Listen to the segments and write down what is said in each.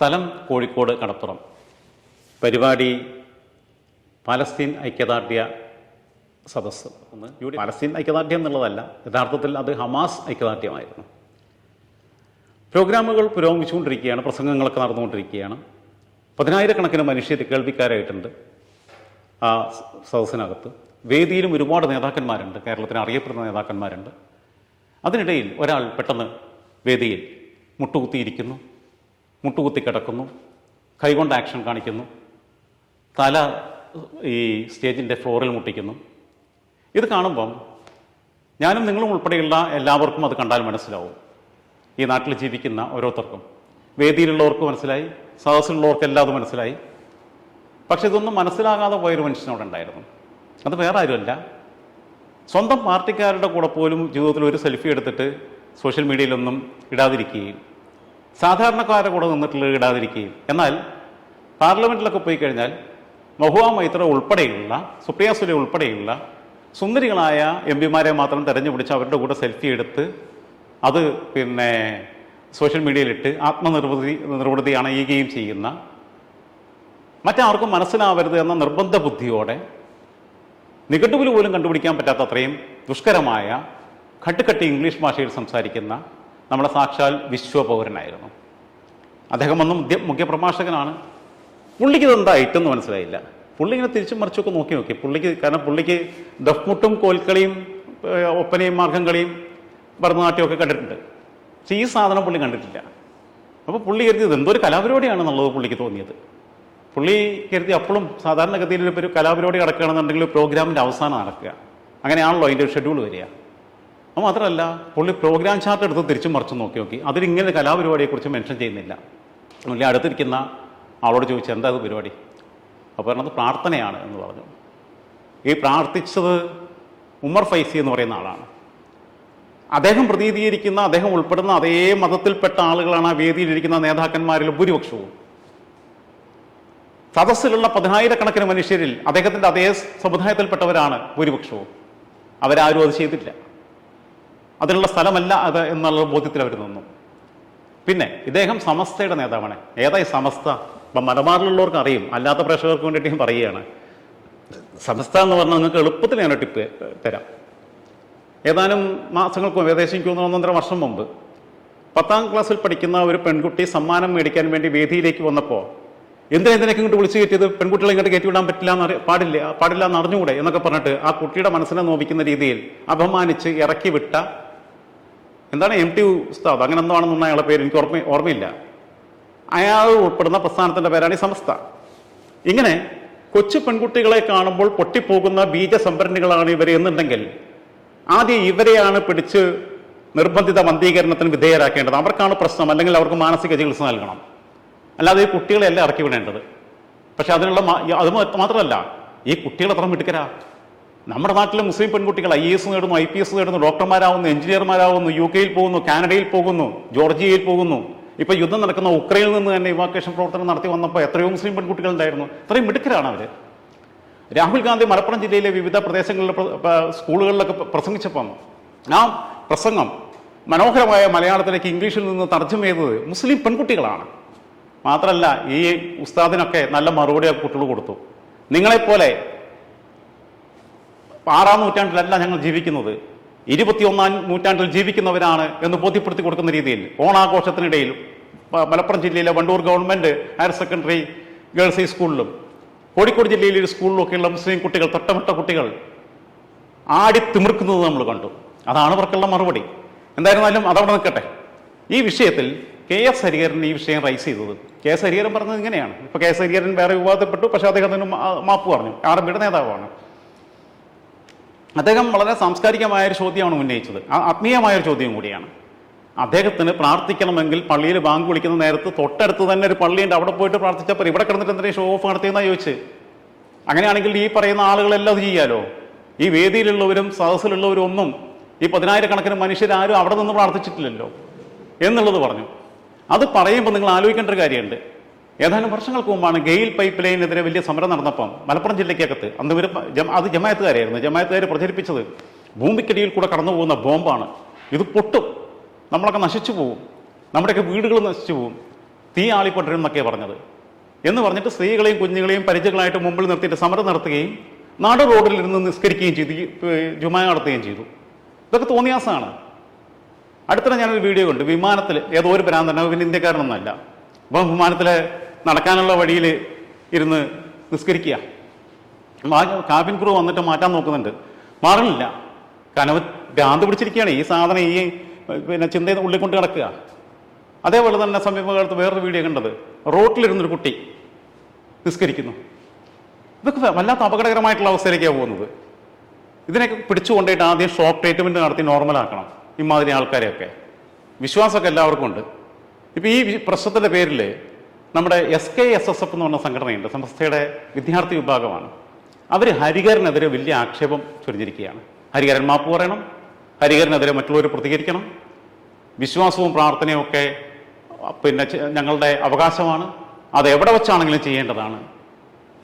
സ്ഥലം കോഴിക്കോട് കടപ്പുറം. പരിപാടി പാലസ്തീൻ ഐക്യദാർഢ്യ സദസ്സ്. ഒന്ന് പാലസ്തീൻ ഐക്യദാർഢ്യം എന്നുള്ളതല്ല യഥാർത്ഥത്തിൽ അത് ഹമാസ് ഐക്യദാർഢ്യമായിരുന്നു. പ്രോഗ്രാമുകൾ പുരോഗമിച്ചുകൊണ്ടിരിക്കുകയാണ് പ്രസംഗങ്ങളൊക്കെ നടന്നുകൊണ്ടിരിക്കുകയാണ്. പതിനായിരക്കണക്കിന് മനുഷ്യർ കേൾവിക്കാരായിട്ടുണ്ട് ആ സദസ്സിനകത്ത്. വേദിയിലും ഒരുപാട് നേതാക്കന്മാരുണ്ട് കേരളത്തിന് അറിയപ്പെടുന്ന നേതാക്കന്മാരുണ്ട്. അതിനിടയിൽ ഒരാൾ പെട്ടെന്ന് വേദിയിൽ മുട്ടുകുത്തിയിരിക്കുന്നു. മുട്ടുകുത്തി കിടക്കുന്നു കൈകൊണ്ട് ആക്ഷൻ കാണിക്കുന്നു തല ഈ സ്റ്റേജിന്റെ ഫ്ലോറിൽ മുട്ടിക്കുന്നു. ഇത് കാണുമ്പം ഞാനും നിങ്ങളും ഉൾപ്പെടെയുള്ള എല്ലാവർക്കും അത് കണ്ടാൽ മനസ്സിലാവും. ഈ നാട്ടിൽ ജീവിക്കുന്ന ഓരോരുത്തർക്കും. വേദിയിലുള്ളവർക്ക് മനസ്സിലായി സദസ്സിലുള്ളവർക്കെല്ലാം അത് മനസ്സിലായി. പക്ഷെ ഇതൊന്നും മനസ്സിലാകാതെ പോയൊരു മനുഷ്യനോട് ഉണ്ടായിരുന്നു. അത് വേറെ ആരുമല്ല. സ്വന്തം പാർട്ടിക്കാരുടെ കൂടെ പോലും ജീവിതത്തിൽ ഒരു സെൽഫി എടുത്തിട്ട് സോഷ്യൽ മീഡിയയിലൊന്നും ഇടാതിരിക്കുകയും സാധാരണക്കാരുടെ കൂടെ നിന്നിട്ടുള്ള ഇടാതിരിക്കുകയും. എന്നാൽ പാർലമെന്റിലൊക്കെ പോയി കഴിഞ്ഞാൽ മഹുവ മൈത്ര ഉൾപ്പെടെയുള്ള സുപ്രിയ സുലെ ഉൾപ്പെടെയുള്ള സുന്ദരികളായ എം പിമാരെ മാത്രം തെരഞ്ഞുപിടിച്ച് അവരുടെ കൂടെ സെൽഫി എടുത്ത് അത് പിന്നെ സോഷ്യൽ മീഡിയയിലിട്ട് ആത്മനിർവൃതി നിർവൃതി അണയുകയും ചെയ്യുന്ന മറ്റാർക്കും മനസ്സിലാവരുത് എന്ന നിർബന്ധ ബുദ്ധിയോടെ നികട്ടുവിൽ പോലും കണ്ടുപിടിക്കാൻ പറ്റാത്ത അത്രയും ദുഷ്കരമായ ഘട്ടുകട്ടി ഇംഗ്ലീഷ് ഭാഷയിൽ സംസാരിക്കുന്ന നമ്മുടെ സാക്ഷാൽ വിശ്വപൗരനായിരുന്നു. അദ്ദേഹം വന്ന് മുഖ്യ- മുഖ്യപ്രഭാഷകനാണ്. പുള്ളിക്ക് ഇതെന്താ ഇട്ടെന്ന് മനസ്സിലായില്ല. പുള്ളി ഇങ്ങനെ തിരിച്ചും മറിച്ചൊക്കെ നോക്കി നോക്കി. പുള്ളിക്ക് കാരണം പുള്ളിക്ക് ദഫ്മുട്ടും കോൽക്കളിയും ഒപ്പനയും മാർഗം കളിയും ഭരതനാട്യമൊക്കെ കണ്ടിട്ടുണ്ട്. പക്ഷേ ഈ സാധനം പുള്ളി കണ്ടിട്ടില്ല. അപ്പോൾ പുള്ളി കരുതിയത് എന്തോ ഒരു കലാപരിപാടിയാണെന്നുള്ളത് പുള്ളിക്ക് തോന്നിയത്. പുള്ളി കരുതി അപ്പോഴും സാധാരണഗതിയിൽ ഒരു കലാപരിപാടി നടക്കുകയാണെന്നുണ്ടെങ്കിൽ പ്രോഗ്രാമിന്റെ അവസാനം നടക്കുക. അങ്ങനെയാണല്ലോ അതിന്റെ ഷെഡ്യൂൾ വരിക. അത് മാത്രമല്ല പുള്ളി പ്രോഗ്രാം ചാർട്ട് എടുത്ത് തിരിച്ചും മറിച്ചും നോക്കി നോക്കി. അതിൽ ഇങ്ങനെ കലാപരിപാടിയെക്കുറിച്ച് മെൻഷൻ ചെയ്യുന്നില്ല. പുള്ളി അടുത്തിരിക്കുന്ന ആളോട് ചോദിച്ചു എന്താ ഇത് പരിപാടി? അപ്പോൾ പറഞ്ഞത് പ്രാർത്ഥനയാണ് എന്ന് പറഞ്ഞു. ഈ പ്രാർത്ഥിച്ചത് ഉമർ ഫൈസി എന്ന് പറയുന്ന ആളാണ്. അദ്ദേഹം പ്രതിനിധീകരിക്കുന്ന അദ്ദേഹം ഉൾപ്പെടുന്ന അതേ മതത്തിൽപ്പെട്ട ആളുകളാണ് ആ വേദിയിലിരിക്കുന്ന നേതാക്കന്മാരിൽ ഭൂരിപക്ഷവും. സദസ്സിലുള്ള പതിനായിരക്കണക്കിന് മനുഷ്യരിൽ അദ്ദേഹത്തിന്റെ അതേ സമുദായത്തിൽപ്പെട്ടവരാണ് ഭൂരിപക്ഷവും. അവരാരും അത് ചെയ്തില്ല അതിനുള്ള സ്ഥലമല്ല അത് എന്നുള്ള ബോധ്യത്തിൽ അവർ നിന്നു. പിന്നെ ഇദ്ദേഹം സമസ്തയുടെ നേതാവാണ്. ഏതായി സമസ്ത? ഇപ്പം മലബാറിലുള്ളവർക്ക് അറിയും. അല്ലാത്ത പ്രേക്ഷകർക്ക് വേണ്ടിയിട്ട് ഞാൻ പറയുകയാണ്. സമസ്ത എന്ന് പറഞ്ഞാൽ നിങ്ങൾക്ക് എളുപ്പത്തിൽ ഞാൻ ടിപ്പ് തരാം. ഏതാനും മാസങ്ങൾക്കും ഏകദേശം എനിക്ക് ഒന്നൊന്നര വർഷം മുമ്പ് പത്താം ക്ലാസ്സിൽ പഠിക്കുന്ന ഒരു പെൺകുട്ടി സമ്മാനം മേടിക്കാൻ വേണ്ടി വേദിയിലേക്ക് വന്നപ്പോൾ എന്തിനാ ഇതിനൊക്കെ ഇങ്ങോട്ട് വിളിച്ചു കയറ്റിയത്? പെൺകുട്ടികളെ ഇങ്ങോട്ട് കയറ്റി വിടാൻ പറ്റില്ല എന്ന് പാടില്ല പാടില്ല എന്ന് അറിഞ്ഞുകൂടെ? എന്നൊക്കെ പറഞ്ഞിട്ട് ആ കുട്ടിയുടെ മനസ്സിനെ നോവിക്കുന്ന രീതിയിൽ അപമാനിച്ച് ഇറക്കി വിട്ട എന്താണ് എം ടി ഉസ്താദ്? അങ്ങനെ എന്താണെന്നുള്ള അയാളുടെ പേര് എനിക്ക് ഓർമ്മ ഓർമ്മയില്ല. അയാൾ ഉൾപ്പെടുന്ന പ്രസ്ഥാനത്തിന്റെ പേരാണ് ഈ സമസ്ത ഇങ്ങനെ കൊച്ചു പെൺകുട്ടികളെ കാണുമ്പോൾ പൊട്ടിപ്പോകുന്ന ബീജസംഭരണികളാണ് ഇവരെ എന്നുണ്ടെങ്കിൽ ആദ്യം ഇവരെയാണ് പിടിച്ച് നിർബന്ധിത മന്ദീകരണത്തിന് വിധേയരാക്കേണ്ടത്. അവർക്കാണ് പ്രശ്നം. അല്ലെങ്കിൽ അവർക്ക് മാനസിക ചികിത്സ നൽകണം. അല്ലാതെ ഈ കുട്ടികളെയല്ല ഇറക്കി വിടേണ്ടത്? പക്ഷെ അതിനുള്ള അത് മാത്രമല്ല ഈ കുട്ടികളെ അത്ര മിടുക്കരാ. നമ്മുടെ നാട്ടിലെ മുസ്ലിം പെൺകുട്ടികൾ ഐ എസ് നേടുന്നു ഐ പി എസ് നേടുന്നു ഡോക്ടർമാരാവുന്നു എഞ്ചിനീയർമാരാവുന്നു യു കെയിൽ പോകുന്നു കാനഡയിൽ പോകുന്നു ജോർജിയയിൽ പോകുന്നു. ഇപ്പൊ യുദ്ധം നടക്കുന്ന ഉക്രൈനിൽ നിന്ന് തന്നെ ഇവാക്വേഷൻ പ്രവർത്തനം നടത്തി വന്നപ്പോൾ എത്രയോ മുസ്ലിം പെൺകുട്ടികൾ ഉണ്ടായിരുന്നു. അത്രയും മിടുക്കരാണ് അവർ. രാഹുൽ ഗാന്ധി മലപ്പുറം ജില്ലയിലെ വിവിധ പ്രദേശങ്ങളിലെ സ്കൂളുകളിലൊക്കെ പ്രസംഗിച്ചപ്പം ആ പ്രസംഗം മനോഹരമായ മലയാളത്തിലേക്ക് ഇംഗ്ലീഷിൽ നിന്ന് തർജം ചെയ്തത് മുസ്ലിം പെൺകുട്ടികളാണ്. മാത്രമല്ല ഈ ഉസ്താദിനൊക്കെ നല്ല മറുപടി കുട്ടികൾ കൊടുത്തു. നിങ്ങളെപ്പോലെ ആറാം നൂറ്റാണ്ടിലല്ല ഞങ്ങൾ ജീവിക്കുന്നത്. ഇരുപത്തിയൊന്നാം നൂറ്റാണ്ടിൽ ജീവിക്കുന്നവരാണ് എന്ന് ബോധ്യപ്പെടുത്തി കൊടുക്കുന്ന രീതിയിൽ ഓണാഘോഷത്തിനിടയിൽ മലപ്പുറം ജില്ലയിലെ Wandoor government higher secondary girls high സ്കൂളിലും കോഴിക്കോട് ജില്ലയിലെ ഒരു സ്കൂളിലൊക്കെയുള്ള മുസ്ലിം കുട്ടികൾ തൊട്ടമിട്ട കുട്ടികൾ ആടി തിമിർക്കുന്നത് നമ്മൾ കണ്ടു. അതാണ് അവർക്കുള്ള മറുപടി. എന്തായിരുന്നാലും അതവിടെ നിൽക്കട്ടെ. ഈ വിഷയത്തിൽ കെ എസ് ഹരിഹരൻ ഈ വിഷയം റൈസ് ചെയ്തത്. കെ എസ് ഹരിഹരൻ പറഞ്ഞത് ഇങ്ങനെയാണ്. ഇപ്പൊ കെ എസ് ഹരിഹരൻ വേറെ വിവാദപ്പെട്ടു പക്ഷെ അദ്ദേഹത്തിന് മാപ്പ് പറഞ്ഞു. ആർ എം പിയുടെ നേതാവാണ്. അദ്ദേഹം വളരെ സാംസ്കാരികമായ ഒരു ചോദ്യമാണ് ഉന്നയിച്ചത്. ആ- ആത്മീയമായ ഒരു ചോദ്യം കൂടിയാണ്. അദ്ദേഹത്തിന് പ്രാർത്ഥിക്കണമെങ്കിൽ പള്ളിയിൽ ബാങ്ക് വിളിക്കുന്ന നേരത്ത് തൊട്ടടുത്ത് തന്നെ ഒരു പള്ളിയുണ്ട്. അവിടെ പോയിട്ട് പ്രാർത്ഥിച്ചപ്പോൾ ഇവിടെ കിടന്നിട്ട് എന്തിനാ ഷോ ഓഫ് നടത്തിയെന്നാ ചോദിച്ച്? അങ്ങനെയാണെങ്കിൽ ഈ പറയുന്ന ആളുകളെല്ലാം അത് ചെയ്യാലോ? ഈ വേദിയിലുള്ളവരും സദസ്സിലുള്ളവരും ഒന്നും ഈ പതിനായിരക്കണക്കിന് മനുഷ്യരാരും അവിടെ നിന്ന് പ്രാർത്ഥിച്ചിട്ടില്ലല്ലോ എന്നുള്ളത് പറഞ്ഞു. അത് പറയുമ്പോൾ നിങ്ങൾ ആലോചിക്കേണ്ട ഒരു കാര്യമുണ്ട്. ഏതാനും വർഷങ്ങൾക്ക് മുമ്പാണ് ഗെയിൽ പൈപ്പ് ലൈനെതിരെ വലിയ സമരം നടന്നപ്പം മലപ്പുറം ജില്ലയ്ക്കകത്ത് അന്ന് ഒരു അത് ജമായത്തുകാരായിരുന്നു. ജമായത്തുകാർ പ്രചരിപ്പിച്ചത് ഭൂമിക്കടിയിൽ കൂടെ കടന്നു പോകുന്ന ബോംബാണ്. ഇത് പൊട്ടും. നമ്മളൊക്കെ നശിച്ചു പോകും നമ്മുടെയൊക്കെ വീടുകൾ നശിച്ചു പോകും തീ ആളിപ്പെട്ടിരുന്നൊക്കെയാണ് പറഞ്ഞത്. എന്ന് പറഞ്ഞിട്ട് സ്ത്രീകളെയും കുഞ്ഞുങ്ങളെയും പരിചയങ്ങളായിട്ട് മുമ്പിൽ നിർത്തിയിട്ട് സമരം നടത്തുകയും നാട് റോഡിൽ ഇരുന്ന് നിസ്കരിക്കുകയും ചെയ്തു. ജുമാ നടത്തുകയും ചെയ്തു. ഇതൊക്കെ തോന്നിയാസമാണ് അടുത്തിടെ ഞാനൊരു വീഡിയോ കണ്ടു. വിമാനത്തിൽ ഏതോ ഒരു ഭ്രാന്തനോ പിന്നെ ഇന്ത്യക്കാരനൊന്നുമല്ല. അപ്പം വിമാനത്തിൽ നടക്കാനുള്ള വഴിയിൽ ഇരുന്ന് നിസ്കരിക്കുക. കാബിൻ ക്രൂ വന്നിട്ട് മാറ്റാൻ നോക്കുന്നുണ്ട്. മാറണില്ല. കനവ് ഭ്രാന്ത് പിടിച്ചിരിക്കുകയാണ്. ഈ സാധനം ഈ പിന്നെ ചിന്ത ഉള്ളിൽ കൊണ്ട് കിടക്കുക. അതേപോലെ തന്നെ സമീപകാലത്ത് വേറൊരു വീഡിയോ കണ്ടത്. റോട്ടിലിരുന്നൊരു കുട്ടി നിസ്കരിക്കുന്നു. ഇതൊക്കെ വല്ലാത്ത അപകടകരമായിട്ടുള്ള അവസ്ഥയിലേക്കാണ് പോകുന്നത്. ഇതിനൊക്കെ പിടിച്ചു കൊണ്ടുപോയിട്ട് ആദ്യം ഷോക്ക് ട്രീറ്റ്മെന്റ് നടത്തി നോർമലാക്കണം. ഇമാതിരി ആൾക്കാരെയൊക്കെ. വിശ്വാസമൊക്കെ എല്ലാവർക്കും ഉണ്ട്. ഇപ്പം ഈ പ്രശ്നത്തിന്റെ പേരിൽ നമ്മുടെ S K S S F എന്ന് പറഞ്ഞ സംഘടനയുണ്ട്. സംസ്ഥയുടെ വിദ്യാർത്ഥി വിഭാഗമാണ്. അവർ ഹരികരനെതിരെ വലിയ ആക്ഷേപം ചൊരിഞ്ഞിരിക്കുകയാണ്. ഹരികരൻ മാപ്പ് പറയണം. ഹരികരനെതിരെ മറ്റുള്ളവർ പ്രതികരിക്കണം. വിശ്വാസവും പ്രാർത്ഥനയും ഒക്കെ പിന്നെ ഞങ്ങളുടെ അവകാശമാണ്. അത് എവിടെ വെച്ചാണെങ്കിലും ചെയ്യേണ്ടതാണ്.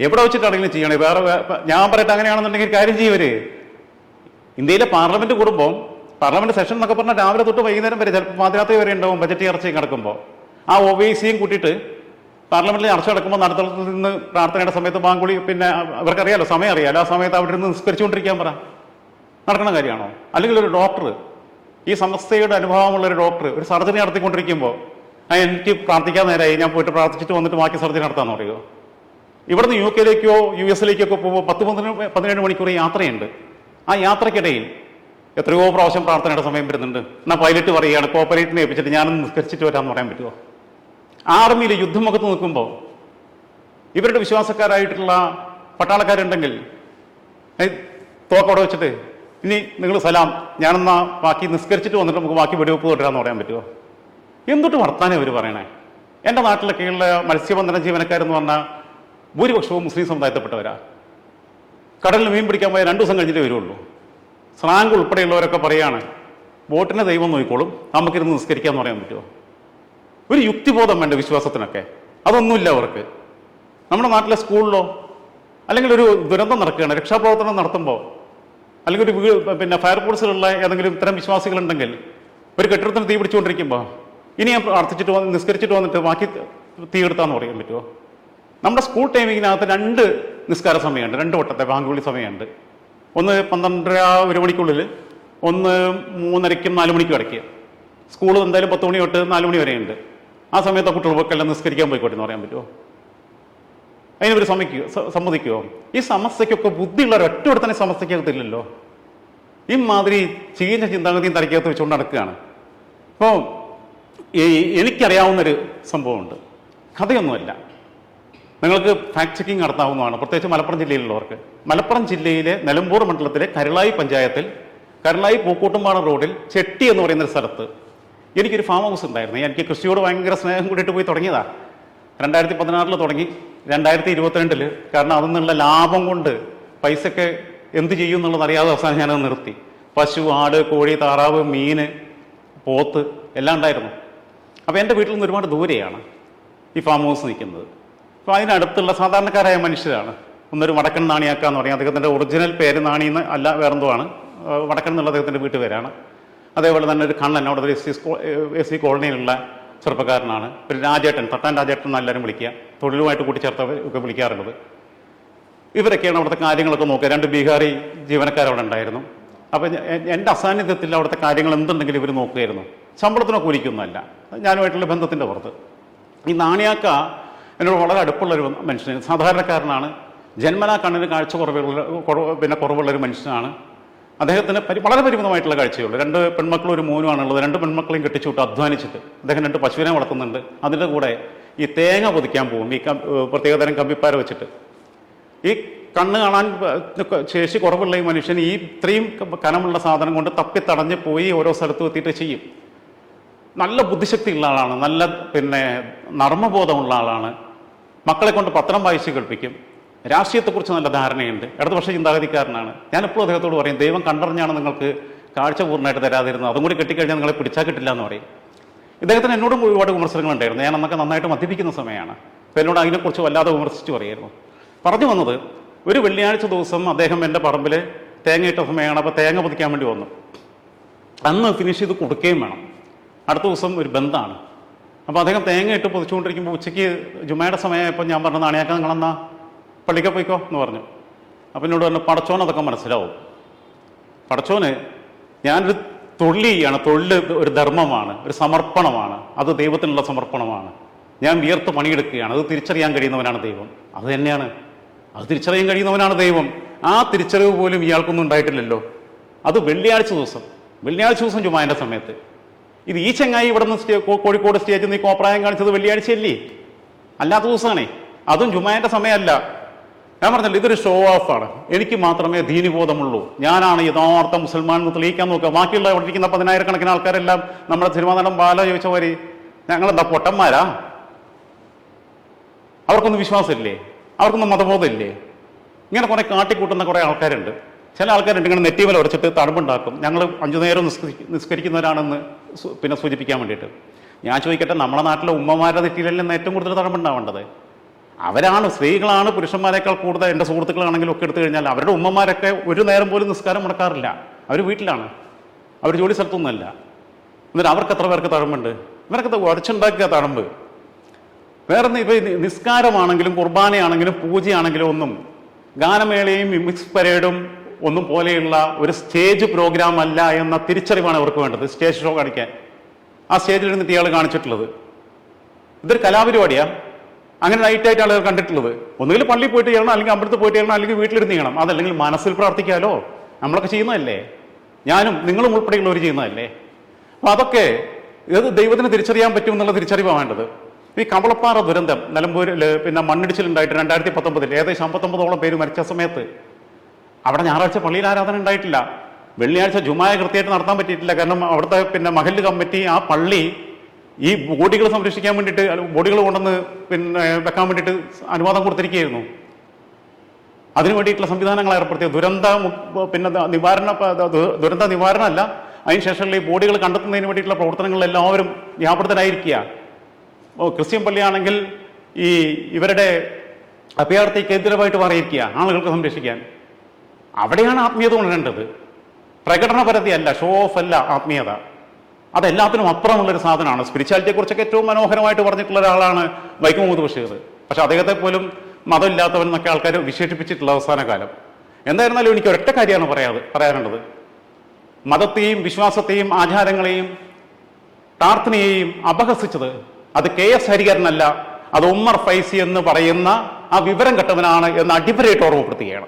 എവിടെ വെച്ചിട്ടാണെങ്കിലും ചെയ്യണേ. വേറെ ഞാൻ പറയട്ടെ അങ്ങനെയാണെന്നുണ്ടെങ്കിൽ കാര്യം ചെയ്യവര് ഇന്ത്യയിലെ പാർലമെന്റ് കൂടുമ്പോൾ പാർലമെന്റ് സെഷൻ എന്നൊക്കെ പറഞ്ഞാൽ രാവിലെ തൊട്ട് വൈകുന്നേരം വരെ ചിലപ്പോൾ പാതിരാത്രി വരെ ഉണ്ടാവും ബജറ്റ് ചർച്ചയും കിടക്കുമ്പോൾ ആ ഒ ബി സിയും കൂട്ടിയിട്ട് പാർലമെന്റിൽ ചർച്ച നടക്കുമ്പോൾ നടുത്തളത്തിൽ നിന്ന് പ്രാർത്ഥനയുടെ സമയത്ത് ബാങ്കുളി പിന്നെ അവർക്കറിയാലോ സമയം അറിയാലോ. ആ സമയത്ത് അവിടെ നിന്ന് നിസ്കരിച്ചുകൊണ്ടിരിക്കാൻ പറ. നടക്കുന്ന കാര്യമാണോ? അല്ലെങ്കിൽ ഒരു ഡോക്ടർ ഈ സമസ്തയുടെ അനുഭവമുള്ള ഒരു ഡോക്ടർ ഒരു സർജറി നടത്തിക്കൊണ്ടിരിക്കുമ്പോൾ എനിക്ക് പ്രാർത്ഥിക്കാൻ നേരമായി ഞാൻ പോയിട്ട് പ്രാർത്ഥിച്ചിട്ട് വന്നിട്ട് ബാക്കി സർജറി നടത്താന്ന് പറയുമോ ഇവിടുന്ന് യു കെയിലേക്കോ യു എസിലേക്കൊക്കെ പോകുമ്പോൾ പത്ത് പന്ത്രണ്ട് പതിനേഴ് മണിക്കൂർ യാത്രയുണ്ട്. ആ യാത്രക്കിടയിൽ എത്രയോ പ്രാവശ്യം പ്രാർത്ഥനയുടെ സമയം വരുന്നുണ്ട്. എന്നാൽ പൈലറ്റ് പറയുകയാണ് കോപ്പറേറ്റിനെ ഏൽപ്പിച്ചിട്ട് ഞാനൊന്ന് നിസ്കരിച്ചിട്ട് വരാമെന്ന് പറയാൻ പറ്റുമോ ആർമിയിൽ യുദ്ധമുഖത്ത് നിൽക്കുമ്പോൾ ഇവരുടെ വിശ്വാസക്കാരായിട്ടുള്ള പട്ടാളക്കാരുണ്ടെങ്കിൽ തോക്കോടെ വെച്ചിട്ട് ഇനി നിങ്ങൾ സലാം ഞാനെന്നാ ബാക്കി നിസ്കരിച്ചിട്ട് വന്നിട്ട് നമുക്ക് ബാക്കി വെടിവെപ്പ് തുടരാന്ന് പറയാൻ പറ്റുമോ എന്തൊട്ട് വർത്താനേ അവർ പറയണേ? എന്റെ നാട്ടിലൊക്കെയുള്ള മത്സ്യബന്ധന ജീവനക്കാരെന്ന് പറഞ്ഞാൽ ഭൂരിപക്ഷവും മുസ്ലിം സമുദായത്തിൽപ്പെട്ടവരാ. കടലിൽ മീൻ പിടിക്കാൻ പോയാൽ രണ്ടു ദിവസം കഴിഞ്ഞിട്ടേ വരുള്ളൂ. സ്രാങ്ക് ഉൾപ്പെടെയുള്ളവരൊക്കെ പറയാണ് ബോട്ടിനെ ദൈവം നോക്കിക്കോളും നമുക്കിരുന്ന് നിസ്കരിക്കാമെന്ന് പറയാൻ പറ്റുമോ ഒരു യുക്തിബോധം വേണ്ട വിശ്വാസത്തിനൊക്കെ. അതൊന്നുമില്ല അവർക്ക്. നമ്മുടെ നാട്ടിലെ സ്കൂളിലോ അല്ലെങ്കിൽ ഒരു ദുരന്തം നടക്കുകയാണ് രക്ഷാപ്രവർത്തനം നടത്തുമ്പോൾ അല്ലെങ്കിൽ ഒരു പിന്നെ പിന്നെ ഫയർഫോഴ്സിലുള്ള ഏതെങ്കിലും ഇത്തരം വിശ്വാസികളുണ്ടെങ്കിൽ ഒരു കെട്ടിടത്തിന് തീ പിടിച്ചുകൊണ്ടിരിക്കുമ്പോൾ ഇനി ഞാൻ പ്രാർത്ഥിച്ചിട്ട് വന്ന് നിസ്കരിച്ചിട്ട് വന്നിട്ട് ബാക്കി തീ എടുത്താന്ന് പറയാൻ പറ്റുമോ നമ്മുടെ സ്കൂൾ ടൈമിങ്ങിനകത്ത് രണ്ട് നിസ്കാര സമയമുണ്ട് രണ്ട് വട്ടത്തെ ബാങ്കുവിളി സമയമുണ്ട്. ഒന്ന് പന്ത്രണ്ടര ഒരു മണിക്കുള്ളിൽ ഒന്ന് മൂന്നരയ്ക്കും നാല് മണിക്കും ഇടയ്ക്ക്. സ്കൂൾ എന്തായാലും പത്ത് മണി തൊട്ട് നാല് മണി വരെയുണ്ട്. ആ സമയത്ത് ആ കുട്ടികൾക്കെല്ലാം നിസ്കരിക്കാൻ പോയിക്കോട്ടെ എന്ന് പറയാൻ പറ്റുമോ? അതിനവർ സമ്മതിക്കുക സമ്മതിക്കുമോ ഈ സമസ്യക്കൊക്കെ ബുദ്ധിയുള്ള ഒറ്റ തന്നെ സമസ്യക്കകത്തില്ലല്ലോ. ഈ മാതിരി ചീഞ്ഞ ചിന്താഗതിയും തലയ്ക്കകത്ത് വെച്ചുകൊണ്ട് നടക്കുകയാണ്. അപ്പോൾ ഈ എനിക്കറിയാവുന്നൊരു സംഭവമുണ്ട്. കഥയൊന്നുമല്ല. നിങ്ങൾക്ക് ഫാക്ട് ചെക്കിംഗ് നടത്താവുന്നതാണ്. പ്രത്യേകിച്ച് മലപ്പുറം ജില്ലയിലുള്ളവർക്ക്. മലപ്പുറം ജില്ലയിലെ നിലമ്പൂർ മണ്ഡലത്തിലെ കരുളായി പഞ്ചായത്തിൽ കരുളായി പൂക്കോട്ടുംപാടം റോഡിൽ ചെട്ടി എന്ന് പറയുന്ന ഒരു സ്ഥലത്ത് എനിക്കൊരു ഫാം ഹൗസ് ഉണ്ടായിരുന്നു. എനിക്ക് കൃഷിയോട് ഭയങ്കര സ്നേഹം കൂടിയിട്ട് പോയി തുടങ്ങിയതാ. രണ്ടായിരത്തി പതിനാറിൽ തുടങ്ങി. രണ്ടായിരത്തി ഇരുപത്തിരണ്ടിൽ കാരണം അതിൽ നിന്നുള്ള ലാഭം കൊണ്ട് പൈസക്ക് എന്ത് ചെയ്യും എന്നുള്ളത് അറിയാതെ അവസാനം ഞാനത് നിർത്തി. പശു ആട് കോഴി താറാവ് മീന് പോത്ത് എല്ലാം ഉണ്ടായിരുന്നു. അപ്പോൾ എന്റെ വീട്ടിൽ നിന്ന് ഒരുപാട് ദൂരെയാണ് ഈ ഫാം ഹൗസ് നിൽക്കുന്നത്. അപ്പോൾ അതിനടുത്തുള്ള സാധാരണക്കാരായ മനുഷ്യരാണ്. ഒന്നൊരു വടക്കൻ നാണിയാക്കാന്ന് പറയും. അദ്ദേഹത്തിന്റെ ഒറിജിനൽ പേര് നാണിന്ന് അല്ല വേറെന്തോ ആണ്. വടക്കൻ എന്നുള്ള അദ്ദേഹത്തിന്റെ വീട്ടുപേരാണ്. അതേപോലെ തന്നെ ഒരു കണ്ണൻ അവിടെ ഒരു എസ് സി എസ് സി കോളനിയിലുള്ള ചെറുപ്പക്കാരനാണ്. ഒരു രാജേട്ടൻ തട്ടാൻ രാജേട്ടൻ എന്ന് എല്ലാവരും വിളിക്കുക. തൊഴിലുമായിട്ട് കൂട്ടിച്ചേർത്തവർ ഒക്കെ വിളിക്കാറുള്ളത്. ഇവരൊക്കെയാണ് അവിടുത്തെ കാര്യങ്ങളൊക്കെ നോക്കുക. രണ്ട് ബീഹാറി ജീവനക്കാരവിടെ ഉണ്ടായിരുന്നു. അപ്പം എന്റെ അസാന്നിധ്യത്തിൽ അവിടുത്തെ കാര്യങ്ങൾ എന്തുണ്ടെങ്കിലും ഇവർ നോക്കുകയായിരുന്നു. ശമ്പളത്തിനൊക്കെ ഒരിക്കുന്നതല്ല ഞാനുമായിട്ടുള്ള ബന്ധത്തിന്റെ പുറത്ത്. ഈ നാണിയാക്ക എന്നോട് വളരെ അടുപ്പുള്ളൊരു മനുഷ്യൻ സാധാരണക്കാരനാണ്. ജന്മനാ കണ്ണിന് കാഴ്ച കുറവുള്ള കുറവ് പിന്നെ കുറവുള്ള ഒരു മനുഷ്യനാണ്. അദ്ദേഹത്തിന് പരി വളരെ പരിമിതമായിട്ടുള്ള കാഴ്ചയുള്ളൂ. രണ്ട് പെൺമക്കളും ഒരു മോനുമാണുള്ളത്. രണ്ട് പെൺമക്കളെയും കെട്ടിച്ചുവിട്ട് അധ്വാനിച്ചിട്ട് അദ്ദേഹം രണ്ട് പശുവിനെ വളർത്തുന്നുണ്ട്. അതിന്റെ കൂടെ ഈ തേങ്ങ പൊതിക്കാൻ പോകും ഈ പ്രത്യേകതരം കമ്പിപ്പാര വെച്ചിട്ട്. ഈ കണ്ണ് കാണാൻ ശേഷി കുറവുള്ള ഈ മനുഷ്യൻ ഈ ഇത്രയും കനമുള്ള സാധനം കൊണ്ട് തപ്പി തപ്പിത്തടഞ്ഞ് പോയി ഓരോ സ്ഥലത്തും എത്തിയിട്ട് ചെയ്യും. നല്ല ബുദ്ധിശക്തി ഉള്ള ആളാണ്. നല്ല പിന്നെ നർമ്മബോധമുള്ള ആളാണ്. മക്കളെ കൊണ്ട് പത്രം വായിച്ച് കേൾപ്പിക്കും. രാഷ്ട്രീയത്തെക്കുറിച്ച് നല്ല ധാരണയുണ്ട്. ഇടതുപക്ഷ ചിന്താഗതിക്കാരനാണ്. ഞാൻ എപ്പോഴും അദ്ദേഹത്തോട് പറയും ദൈവം കണ്ടറിഞ്ഞാണ് നിങ്ങൾക്ക് കാഴ്ച പൂർണമായിട്ട് തരാതിരുന്നത്. അതും കൂടി കെട്ടിക്കഴിഞ്ഞാൽ നിങ്ങളെ പിടിച്ചാൽ കിട്ടില്ല എന്ന് പറയും. ഇദ്ദേഹത്തിന് എന്നോടും ഒരുപാട് വിമർശനങ്ങളുണ്ടായിരുന്നു. ഞാൻ അന്നൊക്കെ നന്നായിട്ട് മദ്യപിക്കുന്ന സമയമാണ്. അപ്പോൾ എന്നോട് അതിനെക്കുറിച്ച് വല്ലാതെ വിമർശിച്ചു പറയായിരുന്നു പറഞ്ഞു വന്നത് ഒരു വെള്ളിയാഴ്ച ദിവസം അദ്ദേഹം എന്റെ പറമ്പിൽ തേങ്ങയിട്ട സമയമാണ്. അപ്പോൾ തേങ്ങ പൊതിക്കാൻ വേണ്ടി വന്നു. അന്ന് ഫിനിഷ് ചെയ്ത് കൊടുക്കുകയും വേണം. അടുത്ത ദിവസം ഒരു ബന്ധമാണ് അപ്പോൾ അദ്ദേഹം തേങ്ങ ഇട്ട് പൊതിച്ചുകൊണ്ടിരിക്കുമ്പോൾ ഉച്ചയ്ക്ക് ജുമയുടെ സമയമായപ്പോൾ ഞാൻ പറഞ്ഞു നാണയാക്കാൻ നിങ്ങളെന്നാ? പള്ളിക്ക് പോയിക്കോ എന്ന് പറഞ്ഞു. അപ്പം എന്നോട് പറഞ്ഞു പടച്ചോൻ അതൊക്കെ മനസ്സിലാവും. പടച്ചോന് ഞാനൊരു ചെയ്യാണ്. തൊഴിൽ ഒരു ധർമ്മമാണ്. ഒരു സമർപ്പണമാണ്. അത് ദൈവത്തിനുള്ള സമർപ്പണമാണ്. ഞാൻ വിയർത്ത് പണിയെടുക്കുകയാണ്. അത് തിരിച്ചറിയാൻ കഴിയുന്നവനാണ് ദൈവം. അത് തന്നെയാണ്. അത് തിരിച്ചറിയാൻ കഴിയുന്നവനാണ് ദൈവം. ആ തിരിച്ചറിവ് പോലും ഇയാൾക്കൊന്നും ഉണ്ടായിട്ടില്ലല്ലോ. അത് വെള്ളിയാഴ്ച ദിവസം. വെള്ളിയാഴ്ച ദിവസം ചുമ്മാന്റെ സമയത്ത്. ഇത് ഈ ചങ്ങായി ഇവിടെ നിന്ന് കോഴിക്കോട് സ്റ്റേജിൽ നിന്ന് ഈ കോപ്രായം കാണിച്ചത് വെള്ളിയാഴ്ചയല്ലേ? അല്ലാത്ത ദിവസമാണേ. അതും ജുമായന്റെ സമയമല്ല. ഞാൻ പറഞ്ഞല്ലോ ഇതൊരു ഷോ ഓഫ് ആണ്. എനിക്ക് മാത്രമേ ദീനിബോധമുള്ളൂ. ഞാനാണ് യഥാർത്ഥ മുസൽമാൻ എന്ന് തെളിയിക്കാൻ നോക്കുക. ബാക്കിയുള്ള അവിടെ ഇരിക്കുന്ന പതിനായിരക്കണക്കിന് ആൾക്കാരെല്ലാം നമ്മുടെ സിനിമാ നടൻ ബാല ചോദിച്ച പോലെ ഞങ്ങളെന്താ പൊട്ടന്മാരാ? അവർക്കൊന്നും വിശ്വാസമില്ലേ? അവർക്കൊന്നും മതബോധമില്ലേ? ഇങ്ങനെ കുറെ കാട്ടിക്കൂട്ടുന്ന കുറെ ആൾക്കാരുണ്ട്. ചില ആൾക്കാരുണ്ട് ഇങ്ങനെ നെറ്റിമല ഉടച്ചിട്ട് തടമ്പുണ്ടാക്കും. ഞങ്ങൾ അഞ്ചു നേരം നിസ്കരി- നിസ്കരിക്കുന്നവരാണെന്ന് പിന്നെ സൂചിപ്പിക്കാൻ വേണ്ടിയിട്ട്. ഞാൻ ചോദിക്കട്ടെ നമ്മുടെ നാട്ടിലെ ഉമ്മമാരുടെ നെറ്റിയിലെല്ലാം ഏറ്റവും കൂടുതൽ തടമ്പുണ്ടാവേണ്ടത്? അവരാണ് സ്ത്രീകളാണ് പുരുഷന്മാരെക്കാൾ കൂടുതൽ എന്റെ സുഹൃത്തുക്കളാണെങ്കിലും ഒക്കെ എടുത്തു കഴിഞ്ഞാൽ അവരുടെ ഉമ്മമാരൊക്കെ ഒരു നേരം പോലും നിസ്കാരം മുടക്കാറില്ല. അവർ വീട്ടിലാണ്. അവർ ജോലി സ്ഥലത്തൊന്നുമല്ല. എന്നിട്ട് അവർക്ക് എത്ര പേർക്ക് തഴമ്പുണ്ട്? ഇവരൊക്കെ ഉടച്ചുണ്ടാക്കിയ തഴമ്പ്. വേറെ ഇപ്പൊ നിസ്കാരമാണെങ്കിലും കുർബാനയാണെങ്കിലും പൂജയാണെങ്കിലും ഒന്നും ഗാനമേളയും മിക്സ് പരേഡും ഒന്നും പോലെയുള്ള ഒരു സ്റ്റേജ് പ്രോഗ്രാം അല്ല എന്ന തിരിച്ചറിവാണ് അവർക്ക് വേണ്ടത്. സ്റ്റേജ് ഷോ കാണിക്കാൻ. ആ സ്റ്റേജിൽ നിന്ന് ഇയാൾ കാണിച്ചിട്ടുള്ളത്. ഇതൊരു കലാപരിപാടിയാ. അങ്ങനെ നൈറ്റ് ആയിട്ട് ആളുകൾ കണ്ടിട്ടുള്ളത്. ഒന്നുകിൽ പള്ളിയിൽ പോയിട്ട് ചെയ്യണം അല്ലെങ്കിൽ അമ്പലത്തിൽ പോയിട്ട് ചെയ്യണം അല്ലെങ്കിൽ വീട്ടിലിരുന്ന് ചെയ്യണം അതല്ലെങ്കിൽ മനസ്സിൽ പ്രാർത്ഥിക്കാലോ? നമ്മളൊക്കെ ചെയ്യുന്നതല്ലേ? ഞാനും നിങ്ങളും ഉൾപ്പെടെയുള്ളവർ ചെയ്യുന്നതല്ലേ? അപ്പൊ അതൊക്കെ ഇത് ദൈവത്തിന് തിരിച്ചറിയാൻ പറ്റും എന്നുള്ള തിരിച്ചറിവാണ് വേണ്ടത്. ഈ കവളപ്പാറ ദുരന്തം നിലമ്പൂരിൽ പിന്നെ മണ്ണിടിച്ചിലുണ്ടായിട്ട് രണ്ടായിരത്തി പത്തൊമ്പതിൽ ഏകദേശം അമ്പത്തൊമ്പതോളം പേര് മരിച്ച സമയത്ത് അവിടെ ഞായറാഴ്ച പള്ളിയിൽ ആരാധന ഉണ്ടായിട്ടില്ല. വെള്ളിയാഴ്ച ജുമായ കൃത്യമായിട്ട് നടത്താൻ പറ്റിയിട്ടില്ല. കാരണം അവിടുത്തെ പിന്നെ മഹല്ല് കമ്മിറ്റി ആ പള്ളി ഈ ബോഡികൾ സംരക്ഷിക്കാൻ വേണ്ടിയിട്ട് ബോഡികൾ കൊണ്ടുവന്ന് പിന്നെ വെക്കാൻ വേണ്ടിയിട്ട് അനുവാദം കൊടുത്തിരിക്കുകയായിരുന്നു. അതിനു വേണ്ടിയിട്ടുള്ള സംവിധാനങ്ങൾ ഏർപ്പെടുത്തിയ ദുരന്ത പിന്നെ നിവാരണ ദുരന്ത നിവാരണമല്ല അതിനുശേഷമുള്ള ഈ ബോഡികൾ കണ്ടെത്തുന്നതിന് വേണ്ടിയിട്ടുള്ള പ്രവർത്തനങ്ങളിൽ എല്ലാവരും വ്യാപൃതരായിരിക്കുക ക്രിസ്ത്യൻ പള്ളിയാണെങ്കിൽ ഈ ഇവരുടെ അഭയാർത്ഥി കേന്ദ്രമായിട്ട് മാറിയിരിക്കുക ആളുകൾക്ക് സംരക്ഷിക്കാൻ. അവിടെയാണ് ആത്മീയത ഉണരേണ്ടത്. പ്രകടനപരതയല്ല ഷോ ഓഫ് അല്ല ആത്മീയത. അതെല്ലാത്തിനും അപ്പുറമുള്ളൊരു സാധനമാണ്. സ്പിരിച്വാലിറ്റിയെക്കുറിച്ചൊക്കെ ഏറ്റവും മനോഹരമായിട്ട് പറഞ്ഞിട്ടുള്ള ഒരാളാണ് വൈക്കം മുഹമ്മദ് ബഷീർ. പക്ഷെ അദ്ദേഹത്തെ പോലും മതമില്ലാത്തവൻ എന്നൊക്കെ ആൾക്കാർ വിശേഷിപ്പിച്ചിട്ടുള്ള അവസാന കാലം. എന്തായിരുന്നാലും എനിക്ക് ഒരൊറ്റ കാര്യമാണ് പറയാതെ പറയാനുള്ളത്. മതത്തെയും വിശ്വാസത്തെയും ആചാരങ്ങളെയും പ്രാർത്ഥനയെയും അപഹസിച്ചത് അത് കെ എസ് ഹരിഹരനല്ല അത് ഉമ്മർ ഫൈസി എന്ന് പറയുന്ന ആ വിവരം കെട്ടവനാണ് എന്ന് അടിപൊളിയായിട്ട് ഓർമ്മപ്പെടുത്തുകയാണ്.